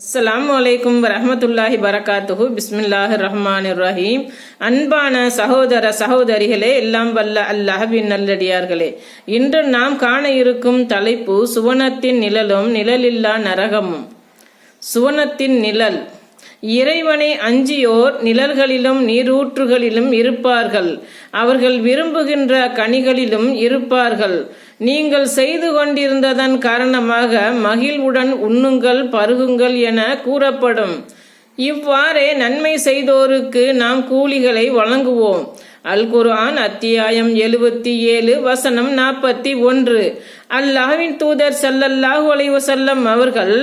அஸ்லாம் அலைக்கும் வரமத்துல்லாஹி வரகாத்துஹு. பிஸ்மில்லாஹ் ரஹ்மான் ரஹீம் அன்பான சகோதர சகோதரிகளே எல்லாம் வல்ல அல்லாஹ்வின் நல்லடியார்களே. இன்று நாம் காண இருக்கும் தலைப்பு சுவனத்தின் நிழலும் நிழலில்லா நரகமும். சுவனத்தின் நிழல். இறைவனை அஞ்சியோர் நிழல்களிலும் நீரூற்றுகளிலும் இருப்பார்கள். அவர்கள் விரும்புகின்ற கனிகளிலும் இருப்பார்கள். நீங்கள் செய்து கொண்டிருந்ததன் காரணமாக மகிழ்வுடன் உண்ணுங்கள் பருகுங்கள் என கூறப்படும். இவ்வாறே நன்மை செய்தோருக்கு நாம் கூலிகளை வழங்குவோம். அல் குர்ஆன் அத்தியாயம் எழுபத்தி ஏழு வசனம் நாற்பத்தி ஒன்று. அல்லாஹ்வின் தூதர் சல்லல்லாஹு அலைவசல்லம் அவர்கள்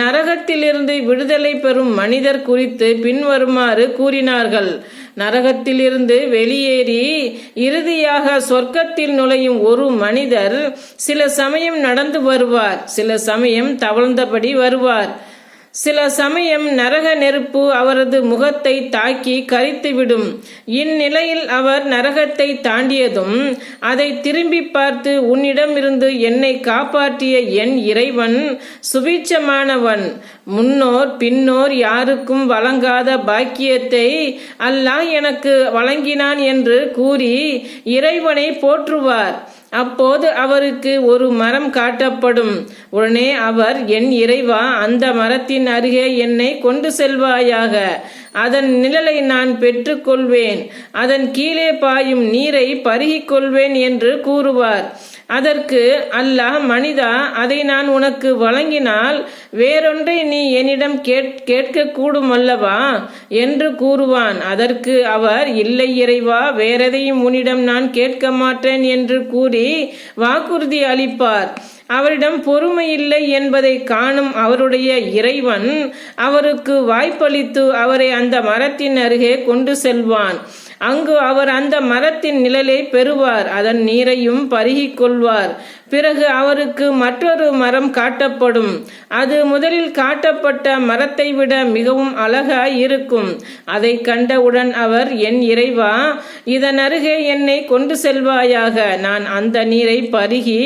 நரகத்திலிருந்து விடுதலை பெறும் மனிதர் குறித்து பின்வருமாறு கூறினார்கள். நரகத்திலிருந்து வெளியேறி இறுதியாக சொர்க்கத்தில் நுழையும் ஒரு மனிதர் சில சமயம் நடந்து வருவார் சில சமயம் தவழ்ந்தபடி வருவார். சில சமயம் நரக நெருப்பு அவரது முகத்தை தாக்கி கரித்துவிடும். இந்நிலையில் அவர் நரகத்தை தாண்டியதும் அதை திரும்பி பார்த்து உன்னிடமிருந்து என்னை காப்பாற்றிய என் இறைவன் சுபீட்சமானவன். முன்னோர் பின்னோர் யாருக்கும் வழங்காத பாக்கியத்தை அல்லாஹ் எனக்கு வழங்கினான் என்று கூறி இறைவனை போற்றுவார். அப்போது அவருக்கு ஒரு மரம் காட்டப்படும். உடனே அவர் என் இறைவா அந்த மரத்தின் அருகே என்னை கொண்டு செல்வாயாக. அதன் நிழலை நான் பெற்றுக்கொள்வேன். அதன் கீழே பாயும் நீரை பருகிக் கொள்வேன் என்று கூறுவார். அதற்கு அல்லாஹ் மனிதா அதை நான் உனக்கு வழங்கினால் வேறொன்றை நீ என்னிடம் கேட் கேட்க கூடும் அல்லவா? என்று கூறுவான். அதற்கு அவர் இல்லை இறைவா வேறெதையும் உன்னிடம் நான் கேட்க மாட்டேன் என்று கூறி வாக்குறுதி அளிப்பார். அவரிடம் பொறுமை இல்லை என்பதை காணும் அவருடைய இறைவன் அவருக்கு வாய்ப்பளித்து அவரை அந்த மரத்தின் அருகே கொண்டு செல்வான். அங்கு அவர் அந்த மரத்தின் நிழலை பெறுவார் அதன் நீரையும் பருகிக் கொள்வார் பிறகு அவருக்கு மற்றொரு மரம் காட்டப்படும். அது முதலில் காட்டப்பட்ட மரத்தை விட மிகவும் அழகாய் இருக்கும். அதை கண்டவுடன் அவர் என் இறைவா இதன் அருகே என்னை கொண்டு செல்வாயாக. நான் அந்த நீரை பருகி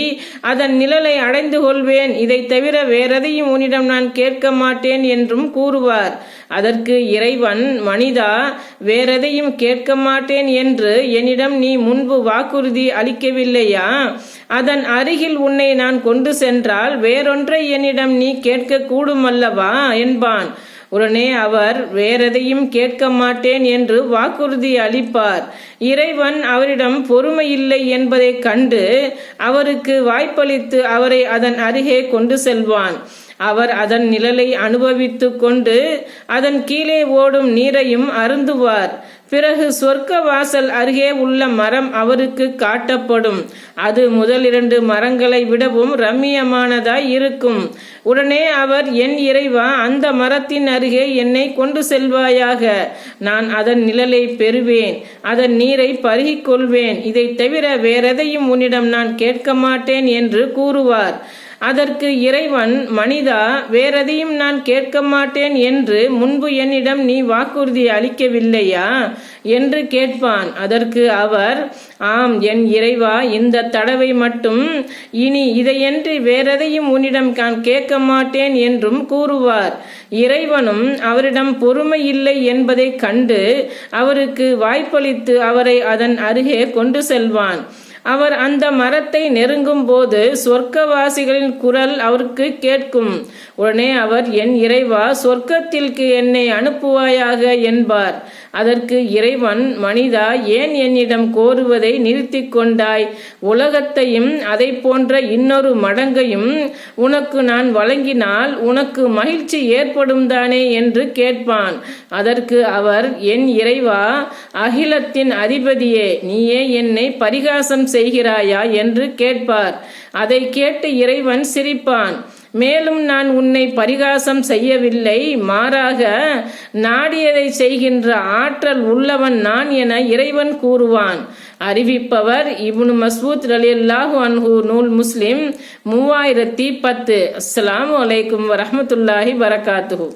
அதன் நிழலை அடைந்து கொள்வேன். இதை தவிர வேறெதையும் உன்னிடம் நான் கேட்க மாட்டேன் என்றும் கூறுவார். அதற்கு இறைவன் மனிதா வேறெதையும் கேட்க மாட்டேன் என்று என்னிடம் நீ முன்பு வாக்குறுதி அளிக்கவில்லையா? அதன் அருகில் உன்னை நான் கொண்டு சென்றால் வேறொன்றை என்னிடம் நீ கேட்க கூடுமல்லவா என்பான். உடனே அவர் வேறெதையும் கேட்க மாட்டேன் என்று வாக்குறுதி அளிப்பார். இறைவன் அவரிடம் பொறுமை இல்லை என்பதைக் கண்டு அவருக்கு வாய்ப்பளித்து அவரை அதன் அருகே கொண்டு செல்வான். அவர் அதன் நிழலை அனுபவித்து கொண்டு அதன் கீழே ஓடும் நீரையும் அருந்துவார். பிறகு சொர்க்க வாசல் அருகே உள்ள மரம் அவருக்கு காட்டப்படும். அது முதல் இரண்டு மரங்களை விடவும் ரம்மியமானதாய் இருக்கும். உடனே அவர் என் இறைவா அந்த மரத்தின் அருகே என்னை கொண்டு செல்வாயாக. நான் அதன் நிழலை பெறுவேன். அதன் நீரை பருகிக் கொள்வேன். இதை தவிர வேறெதையும் உன்னிடம் நான் கேட்க மாட்டேன் என்று கூறுவார். அதற்கு இறைவன் மனிதா வேறெதையும் நான் கேட்க மாட்டேன் என்று முன்பு என்னிடம் நீ வாக்குறுதி அளிக்கவில்லையா? என்று கேட்பான். அதற்கு அவர் ஆம் என் இறைவா இந்த தடவை மட்டும் இனி இதையன்றி வேறெதையும் உன்னிடம் நான் கேட்க மாட்டேன் என்றும் கூறுவார். இறைவனும் அவரிடம் பொறுமை இல்லை என்பதை கண்டு அவருக்கு வாய்ப்பளித்து அவரை அதன் அருகே கொண்டு செல்வான். அவர் அந்த மரத்தை நெருங்கும் போது சொர்க்கவாசிகளின் குரல் அவருக்கு கேட்கும். உடனே அவர் என் இறைவா சொர்க்கத்திற்கு என்னை அனுப்புவாயாக? என்பார். அதற்கு இறைவன் மனிதா ஏன் என்னிடம் கோருவதை நிறுத்தி கொண்டாய்? உலகத்தையும் அதை போன்ற இன்னொரு மடங்கையும் உனக்கு நான் வழங்கினால் உனக்கு மகிழ்ச்சி ஏற்படும் தானே? என்று கேட்பான். அதற்கு அவர் என் இறைவா அகிலத்தின் அதிபதியே நீயே என்னை பரிகாசம் செய்கிறாயா என்று கேட்பார். அதை கேட்டு இறைவன் சிரிப்பான். மேலும் நான் உன்னை பரிகாசம் செய்யவில்லை. மாறாக நாடியதை செய்கின்ற ஆற்றல் உள்ளவன் நான் என இறைவன் கூறுவான். அறிவிப்பவர் இப்னு மஸ்வூத் அலி அல்லாஹு அன்ஹு நூல் முஸ்லிம் மூவாயிரத்தி பத்து. அஸ்லாம் வலைக்கும் வரமத்துல்லாஹி வரகாத்துஹூ.